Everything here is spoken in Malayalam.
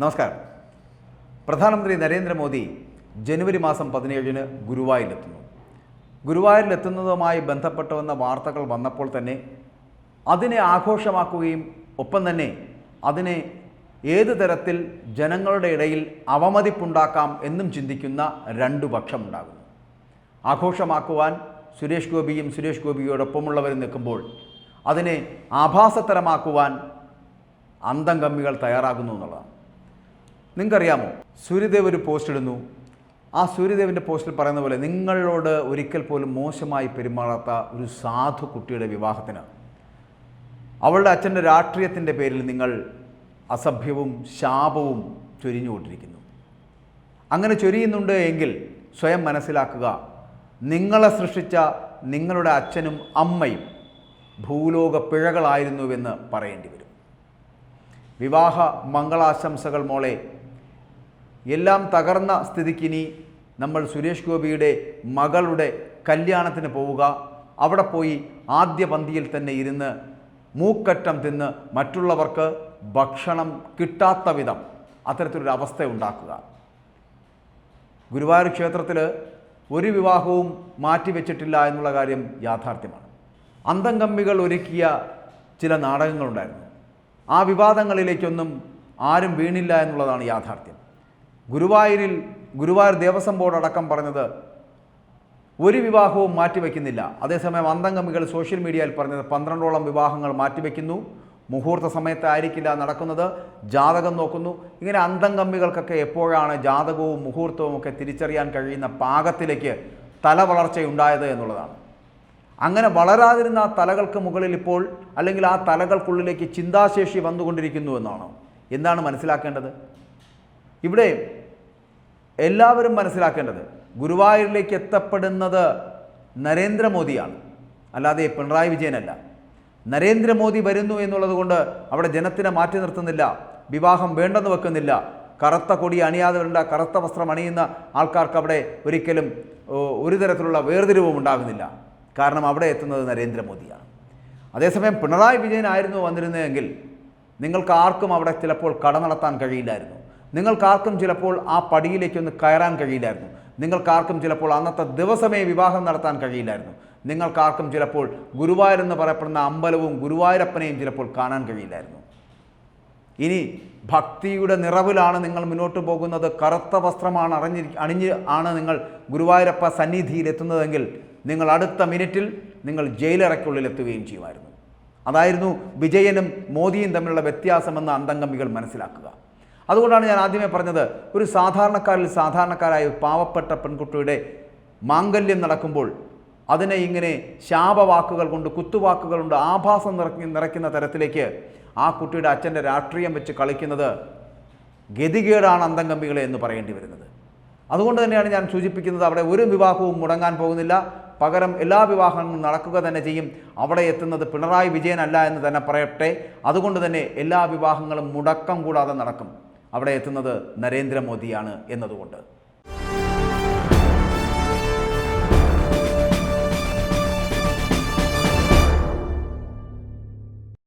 നമസ്കാരം. പ്രധാനമന്ത്രി നരേന്ദ്രമോദി ജനുവരി മാസം പതിനേഴിന് ഗുരുവായൂരിലെത്തുന്നു. ഗുരുവായൂരിലെത്തുന്നതുമായി ബന്ധപ്പെട്ട് വന്ന വാർത്തകൾ വന്നപ്പോൾ തന്നെ അതിനെ ആഘോഷമാക്കുകയും ഒപ്പം തന്നെ അതിനെ ഏത് തരത്തിൽ ജനങ്ങളുടെ ഇടയിൽ അവമതിപ്പുണ്ടാക്കാം എന്നും ചിന്തിക്കുന്ന രണ്ടു പക്ഷമുണ്ടാകുന്നു. ആഘോഷമാക്കുവാൻ സുരേഷ് ഗോപിയും സുരേഷ് ഗോപിയോടൊപ്പമുള്ളവരും നിൽക്കുമ്പോൾ അതിനെ ആഭാസത്തരമാക്കുവാൻ അന്തം കമ്മികൾ തയ്യാറാകുന്നു എന്നുള്ളതാണ്. നിങ്ങൾക്കറിയാമോ? സൂര്യദേവ് ഒരു പോസ്റ്റ് ഇടുന്നു. ആ സൂര്യദേവിന്റെ പോസ്റ്റിൽ പറയുന്ന പോലെ നിങ്ങളോട് ഒരിക്കൽ പോലും മോശമായി പെരുമാറാത്ത ഒരു സാധു കുട്ടിയുടെ വിവാഹത്തിന്. അവളുടെ അച്ഛന്റെ രാഷ്ട്രീയത്തിന്റെ പേരിൽ നിങ്ങൾ അസഭ്യവും ശാപവും ചൊരിഞ്ഞുകൊണ്ടിരിക്കുന്നു. അങ്ങനെ ചൊരിയുന്നുണ്ട് എങ്കിൽ സ്വയം മനസ്സിലാക്കുക നിങ്ങളെ സൃഷ്ടിച്ച നിങ്ങളുടെ അച്ഛനും അമ്മയും ഭൂലോക പിഴകളായിരുന്നുവെന്ന് പറയേണ്ടി വരും. വിവാഹ മംഗളാശംസകൾ മോളെ എല്ലാം തകർന്ന സ്ഥിതിക്കിനി നമ്മൾ സുരേഷ് ഗോപിയുടെ മകളുടെ കല്യാണത്തിന് പോവുക. അവിടെ പോയി ആദ്യ പന്തിയിൽ തന്നെ ഇരുന്ന് മൂക്കറ്റം തിന്ന് മറ്റുള്ളവർക്ക് ഭക്ഷണം കിട്ടാത്ത വിധം അത്തരത്തിലൊരു അവസ്ഥ ഉണ്ടാക്കുക. ഗുരുവായൂർ ക്ഷേത്രത്തിൽ ഒരു വിവാഹവും മാറ്റിവെച്ചിട്ടില്ല എന്നുള്ള കാര്യം യാഥാർത്ഥ്യമാണ്. അന്തംകമ്മികൾ ഒരുക്കിയ ചില നാടകങ്ങളുണ്ടായിരുന്നു. ആ വിവാദങ്ങളിലേക്കൊന്നും ആരും വീണില്ല എന്നുള്ളതാണ് യാഥാർത്ഥ്യം. ഗുരുവായൂരിൽ ഗുരുവായൂർ ദേവസ്വം ബോർഡ് അടക്കം പറഞ്ഞത് ഒരു വിവാഹവും മാറ്റിവെക്കുന്നില്ല. അതേസമയം അന്തംഗമികൾ സോഷ്യൽ മീഡിയയിൽ പറഞ്ഞത് പന്ത്രണ്ടോളം വിവാഹങ്ങൾ മാറ്റിവെക്കുന്നു. മുഹൂർത്ത സമയത്തായിരിക്കില്ല നടക്കുന്നത്. ജാതകം നോക്കുന്നു. ഇങ്ങനെ അന്തംഗമ്മികൾക്കൊക്കെ എപ്പോഴാണ് ജാതകവും മുഹൂർത്തവും ഒക്കെ തിരിച്ചറിയാൻ കഴിയുന്ന പാകത്തിലേക്ക് തല വളർച്ചയുണ്ടായത് എന്നുള്ളതാണ്. അങ്ങനെ വളരാതിരുന്ന ആ തലകൾക്ക് മുകളിൽ ഇപ്പോൾ അല്ലെങ്കിൽ ആ തലകൾക്കുള്ളിലേക്ക് ചിന്താശേഷി വന്നുകൊണ്ടിരിക്കുന്നു എന്നാണ്? എന്താണ് മനസ്സിലാക്കേണ്ടത്? ഇവിടെ എല്ലാവരും മനസ്സിലാക്കേണ്ടത് ഗുരുവായൂരിലേക്ക് എത്തപ്പെടുന്നത് നരേന്ദ്രമോദിയാണ്. അല്ലാതെ പിണറായി വിജയനല്ല. നരേന്ദ്രമോദി വരുന്നു എന്നുള്ളത് കൊണ്ട് അവിടെ ജനത്തിനെ മാറ്റി നിർത്തുന്നില്ല വിവാഹം വേണ്ടെന്ന് വെക്കുന്നില്ല. കറുത്ത കൊടി അണിയാതെ കറുത്ത വസ്ത്രം അണിയുന്ന ആൾക്കാർക്ക് അവിടെ ഒരിക്കലും ഒരു തരത്തിലുള്ള വേർതിരിവും ഉണ്ടാകുന്നില്ല. കാരണം അവിടെ എത്തുന്നത് നരേന്ദ്രമോദിയാണ്. അതേസമയം പിണറായി വിജയനായിരുന്നു വന്നിരുന്നതെങ്കിൽ നിങ്ങൾക്ക് ആർക്കും അവിടെ ചിലപ്പോൾ കട നടത്താൻ കഴിയില്ലായിരുന്നു. നിങ്ങൾക്കാർക്കും ചിലപ്പോൾ ആ പടിയിലേക്കൊന്ന് കയറാൻ കഴിയില്ലായിരുന്നു. നിങ്ങൾക്കാർക്കും ചിലപ്പോൾ അന്നത്തെ ദിവസമേ വിവാഹം നടത്താൻ കഴിയില്ലായിരുന്നു. നിങ്ങൾക്കാർക്കും ചിലപ്പോൾ ഗുരുവായൂർ എന്ന് പറയപ്പെടുന്ന അമ്പലവും ഗുരുവായൂരപ്പനെയും ചിലപ്പോൾ കാണാൻ കഴിയില്ലായിരുന്നു. ഇനി ഭക്തിയുടെ നിറവിലാണ് നിങ്ങൾ മുന്നോട്ട് പോകുന്നത്. കറുത്ത വസ്ത്രമാണ് അറിഞ്ഞി അണിഞ്ഞ് ആണ് നിങ്ങൾ ഗുരുവായൂരപ്പ സന്നിധിയിൽ എത്തുന്നതെങ്കിൽ നിങ്ങൾ അടുത്ത മിനിറ്റിൽ നിങ്ങൾ ജയിലറയ്ക്കുള്ളിൽ എത്തുകയും ചെയ്യുമായിരുന്നു. അതായിരുന്നു വിജയനും മോദിയും തമ്മിലുള്ള വ്യത്യാസമെന്ന് അന്തംഗമികൾ മനസ്സിലാക്കുക. അതുകൊണ്ടാണ് ഞാൻ ആദ്യമേ പറഞ്ഞത് ഒരു സാധാരണക്കാരിൽ സാധാരണക്കാരായ പാവപ്പെട്ട പെൺകുട്ടിയുടെ മാംഗല്യം നടക്കുമ്പോൾ അതിനെ ഇങ്ങനെ ശാപവാക്കുകൾ കൊണ്ട് കുത്തുവാക്കുകൾ കൊണ്ട് ആഭാസം നിറക്കി നിറയ്ക്കുന്ന തരത്തിലേക്ക് ആ കുട്ടിയുടെ അച്ഛന്റെ രാഷ്ട്രീയം വെച്ച് കളിക്കുന്നത് ഗതികേടാണ് അന്തംഗമ്പികളെ എന്ന് പറയേണ്ടി വരുന്നത്. അതുകൊണ്ട് തന്നെയാണ് ഞാൻ സൂചിപ്പിക്കുന്നത് അവിടെ ഒരു വിവാഹവും മുടങ്ങാൻ പോകുന്നില്ല. പകരം എല്ലാ വിവാഹങ്ങളും നടക്കുക തന്നെ ചെയ്യും. അവിടെ എത്തുന്നത് പിണറായി വിജയനല്ല എന്ന് തന്നെ പറയട്ടെ. അതുകൊണ്ട് തന്നെ എല്ലാ വിവാഹങ്ങളും മുടക്കം കൂടാതെ നടക്കും. അവിടെ എത്തുന്നത് നരേന്ദ്രമോദിയാണ് എന്നതുകൊണ്ട്.